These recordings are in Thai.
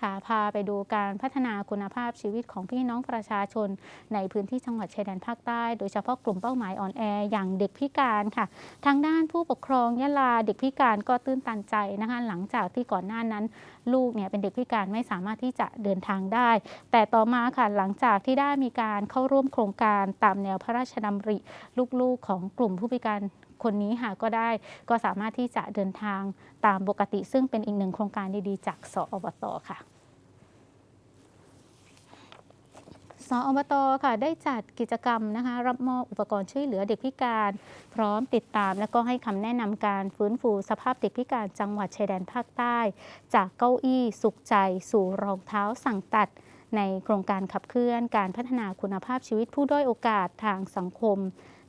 ค่ะพาไปดูการพัฒนาคุณภาพชีวิตของพี่น้องประชาชน ในพื้นที่จังหวัดชายแดนภาคใต้ โดยเฉพาะกลุ่มเป้าหมายอ่อนแออย่างเด็กพิการค่ะ ทางด้านผู้ปกครองยะลาเด็กพิการก็ตื้นตันใจนะคะ หลังจากที่ก่อนหน้านั้น ลูกเนี่ยเป็นเด็กพิการไม่สามารถที่จะเดินทางได้ แต่ต่อมาค่ะหลังจากที่ได้มีการเข้าร่วมโครงการตามแนวพระราชดำริลูกๆของกลุ่มผู้พิการ คนนี้ค่ะก็ได้ก็สามารถที่จะเดินทางตามปกติ ซึ่งเป็นอีกหนึ่งโครงการดีๆ จากสอบตค่ะสอบตค่ะได้จัดกิจกรรมนะคะรับมอบอุปกรณ์ช่วยเหลือเด็กพิการ พร้อมติดตาม และก็ให้คำแนะนำการฟื้นฟูสภาพเด็กพิการจังหวัดชายแดนภาคใต้ จากเก้าอี้สุขใจสู่รองเท้าสั่งตัด ในโครงการขับเคลื่อนการพัฒนาคุณภาพชีวิตผู้ด้อยโอกาสทางสังคม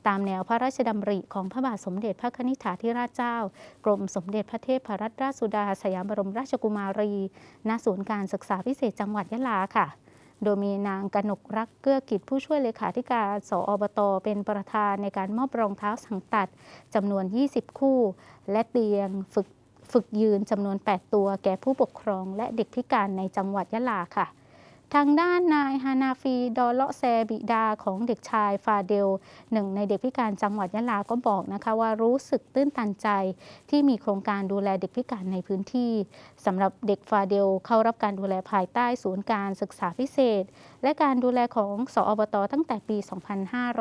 ตามแนวพระราชดำริของพระบาทสมเด็จพระคณิษฐาธิราชเจ้า กรมสมเด็จพระเทพรัตนราชสุดาสยามบรมราชกุมารี ณ ศูนย์การศึกษาพิเศษจังหวัดยะลาค่ะ โดยมีนางกนกรักเกื้อกิจผู้ช่วยเลขาธิการ สอบต เป็นประธานในการมอบรองเท้าสังตัดจำนวน 20 คู่ และเตียงฝึกฝึกยืนจำนวน 8 ตัวแก่ผู้ปกครองและเด็กพิการในจังหวัดยะลาค่ะ ทางด้านนายฮานาฟี ดอลเลาะแซบิดาของเด็กชายฟาเดลหนึ่งในเด็กพิการจังหวัดยะลาก็บอกนะคะว่ารู้สึกตื้นตันใจที่มีโครงการดูแลเด็กพิการในพื้นที่สำหรับเด็กฟาเดลเข้ารับการดูแลภายใต้ศูนย์การศึกษาพิเศษ และการดูแลของสอบตตั้งแต่ปี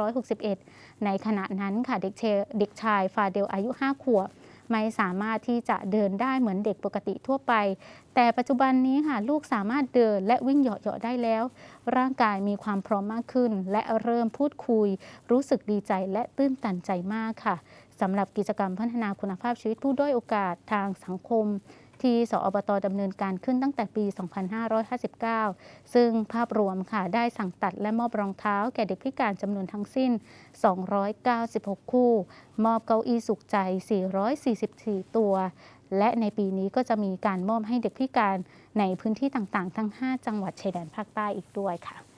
2561 ในขณะนั้นค่ะเด็กชเด็กชายฟาเดลอายุ 5 ขวบ ไม่สามารถที่จะเดินได้เหมือนเด็กปกติทั่วไป แต่ปัจจุบันนี้ค่ะลูกสามารถเดินและวิ่งเหาะๆได้แล้ว ร่างกายมีความพร้อมมากขึ้น และเริ่มพูดคุย รู้สึกดีใจและตื้นตันใจมากค่ะสำหรับกิจกรรมพัฒนาคุณภาพชีวิตผู้ด้อยโอกาสทางสังคม ที่สอบตดำเนินการขึ้นตั้งแต่ปี 2559 ซึ่งภาพรวมค่ะได้สั่งตัดและมอบรองเท้าแก่เด็กพิการจำนวนทั้งสิ้น 296 คู่ มอบเก้าอี้สุขใจ 444 ตัว และในปีนี้ก็จะมีการมอบให้เด็กพิการในพื้นที่ต่างๆ ทั้ง 5 จังหวัดชายแดนภาคใต้อีกด้วยค่ะ